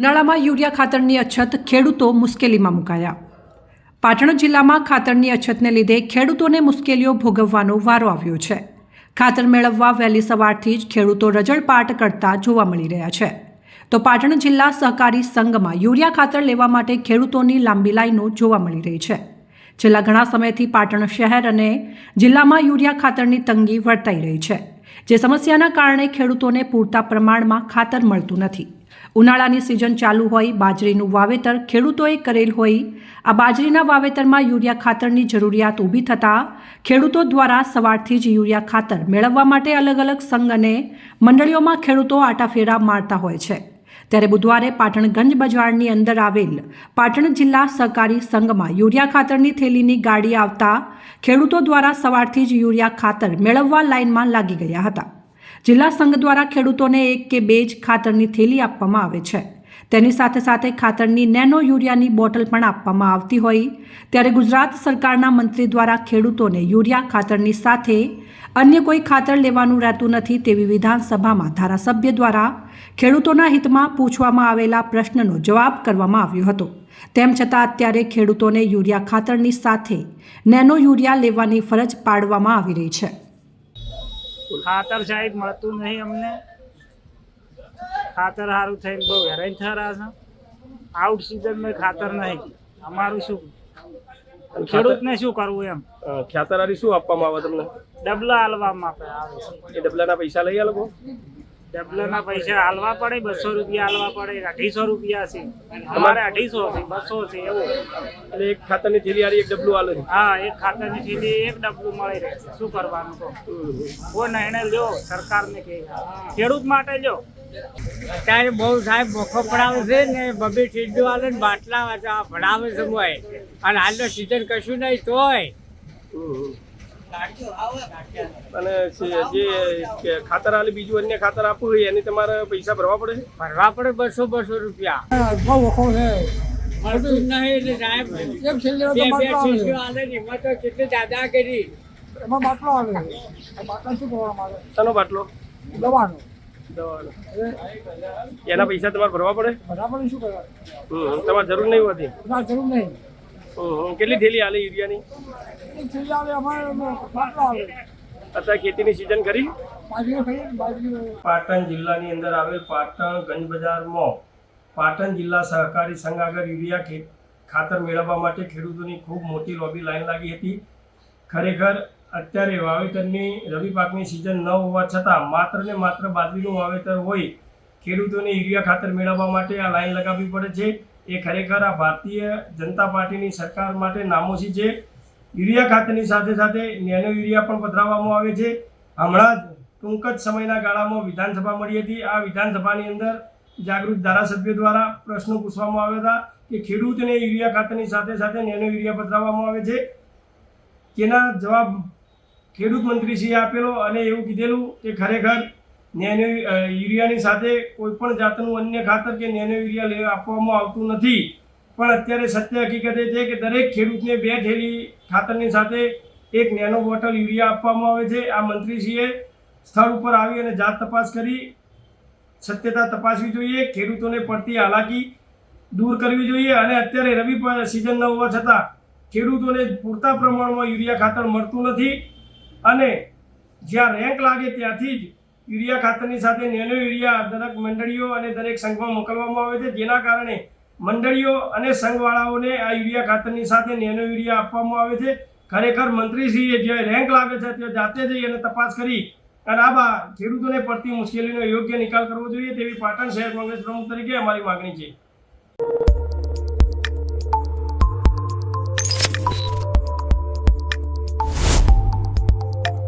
ઉનાળામાં યુરિયા ખાતરની અછત ખેડૂતો મુશ્કેલીમાં મુકાયા. પાટણ જિલ્લામાં ખાતરની અછતને લીધે ખેડૂતોને મુશ્કેલીઓ ભોગવવાનો વારો આવ્યો છે. ખાતર મેળવવા વહેલી સવારથી જ ખેડૂતો રજળપાટ કરતા જોવા મળી રહ્યા છે. તો પાટણ જિલ્લા સહકારી સંઘમાં યુરિયા ખાતર લેવા માટે ખેડૂતોની લાંબી લાઈનો જોવા મળી રહી છે. છેલ્લા ઘણા સમયથી પાટણ શહેર અને જિલ્લામાં યુરિયા ખાતરની તંગી વર્તાઈ રહી છે, જે સમસ્યાના કારણે ખેડૂતોને પૂરતા પ્રમાણમાં ખાતર મળતું નથી. ઉનાળાની સિઝન ચાલુ હોય, બાજરીનું વાવેતર ખેડૂતોએ કરેલ હોય. આ બાજરીના વાવેતરમાં યુરિયા ખાતરની જરૂરિયાત ઊભી થતાં ખેડૂતો દ્વારા સવારથી જ યુરિયા ખાતર મેળવવા માટે અલગ અલગ સંઘ અને મંડળીઓમાં ખેડૂતો આટાફેરા મારતા હોય છે. ત્યારે બુધવારે પાટણ ગંજ બજારની અંદર આવેલ પાટણ જિલ્લા સહકારી સંઘમાં યુરિયા ખાતરની થેલીની ગાડી આવતા ખેડૂતો દ્વારા સવારથી જ યુરિયા ખાતર મેળવવા લાઇનમાં લાગી ગયા હતા. જિલ્લા સંઘ દ્વારા ખેડૂતોને એક કે બે જ ખાતરની થેલી આપવામાં આવે છે. તેની સાથે સાથે ખાતરની નેનો યુરિયાની બોટલ પણ આપવામાં આવતી હોય. ત્યારે ગુજરાત સરકારના મંત્રી દ્વારા ખેડૂતોને યુરિયા ખાતરની સાથે અન્ય કોઈ ખાતર લેવાનું રહેતું નથી તેવી વિધાનસભામાં ધારાસભ્ય દ્વારા ખેડૂતોના હિતમાં પૂછવામાં આવેલા પ્રશ્નનો જવાબ કરવામાં આવ્યો હતો. તેમ છતાં અત્યારે ખેડૂતોને યુરિયા ખાતરની સાથે નેનો યુરિયા લેવાની ફરજ પાડવામાં આવી રહી છે. ખાતર સાહેબ મળતું નહીં અમને. ખાતર સારું થઈને બહુ હેરાન થયા છે. આઉટ સિઝનમાં ખાતર નહીં. અમારું શું? ખેડૂતને શું કરવું એમ? ખાતર શું આપવામાં આવે તમને? ડબલા હાલવામાં આવે છે. એ ડબલાના પૈસા લઈ આ લોકો? ડબલાના પૈસા હાલવા પડે બસો રૂપિયા હાલવા પડે અઢીસો રૂપિયા છે અમારે અઢીસો છે બસો છે એવું. એટલે એક ખાતરની થેલી આરી એક ડબલું હાલે છે. હા એક ખાતરની થેલી એક ડબલું મળી રહે શું કરવાનું તો કોઈ નિર્ણય લ્યો સરકારને કે ખેડૂત માટે લ્યો. અત્યારે બહુ સાહેબ મોખો પડાવે છે ને બબે ટીડું હાલે ને બાટલા વાંચા ભણાવે છે મોય અને હાલનો સિઝન કશું નહીં તોય. અને જે ખાતર આલે બીજું અન્ય ખાતર આપવું હોય એની તમારે પૈસા ભરવા પડે? છે ભરવા પડે બસો બસો રૂપિયા. બહુ વખો છે. મળતું નહીં એટલે સાહેબ એક છેલ્લે બે બે બાટલો આલે ને એમાં તો કેટલી દાદા કરી. એમાં બાટલો આવે. આ શું કરવામાં આવે? શાનો બાટલો? દવાનો. દવાનો. એના પૈસા તમારે ભરવા પડે? બરાબર શું કરવા હમ. તમારે જરૂર નહીં હોતી ના જરૂર નહીં. કેટલી થેલી આલે યુરિયાની? અમારે બાટલો અત્યારે ખેતીની સિઝન કરી? પાટણ જિલ્લાની અંદર આવેલ પાટણ ગંજ બજારમાં પાટણ જિલ્લા સહકારી સંઘ આગળ યુરિયા ખેત ખાતર મેળવવા માટે ખેડૂતોની ખૂબ મોટી લોબી લાઈન લાગી હતી. ખરેખર અત્યારે વાવેતરની રવિ પાકની સિઝન ન હોવા છતાં માત્ર ને માત્ર બાજરીનું વાવેતર હોય ખેડૂતોને યુરિયા ખાતર મેળવવા માટે આ લાઈન લગાવવી પડે છે. એ ખરેખર આ ભારતીય જનતા પાર્ટીની સરકાર માટે નામોશી છે. યુરિયા ખાતરની સાથે સાથે નેનો યુરિયા પણ પધરાવવામાં આવે છે. હમણાં જ ટૂંક જ સમયના ગાળામાં વિધાનસભા મળી હતી. આ વિધાનસભાની અંદર જાગૃત ધારાસભ્યો દ્વારા પ્રશ્નો પૂછવામાં આવ્યા હતા કે ખેડૂતને યુરિયા ખાતરની સાથે સાથે નેનો યુરિયા પધરાવવામાં આવે છે. તેના જવાબ ખેડૂત મંત્રીશ્રીએ આપેલો અને એવું કીધેલું કે ખરેખર નેનો યુરિયાની સાથે કોઈ પણ જાતનું અન્ય ખાતર કે નેનો યુરિયા લે, આપવામાં આવતું નથી. પણ અત્યારે સત્ય હકીકત એ છે કે દરેક ખેડૂતને બે થેલી ખાતરની સાથે એક નેનો બોટલ યુરિયા આપવામાં આવે છે. આ મંત્રીશ્રીએ સ્થળ ઉપર આવી અને જાત તપાસ કરી. સત્યતા તપાસવી જોઈએ, ખેડૂતોને પડતી હાલાકી દૂર કરવી જોઈએ અને અત્યારે રવિ સિઝન ન હોવા છતાં ખેડૂતોને પૂરતા પ્રમાણમાં યુરિયા ખાતર મળતું નથી. અને જ્યાં રેન્ક લાગે ત્યાંથી જ યુરિયા ખાતરની સાથે નેનો યુરિયા દરેક મંડળીઓ અને દરેક સંઘમાં મોકલવામાં આવે છે. જેના કારણે મંડળીઓ અને સંઘવાળાઓને આ યુરિયા ખાતરની સાથે નેનો યુરિયા આપવામાં આવે છે. ખરેખર મંત્રીશ્રીએ જે રેન્ક લાગે છે તે જાતે જઈ અને તપાસ કરી અને આ ખેડૂતોને પડતી મુશ્કેલીનો યોગ્ય નિકાલ કરવો જોઈએ તેવી પાટણ શહેર કોંગ્રેસ પ્રમુખ તરીકે અમારી માગણી છે.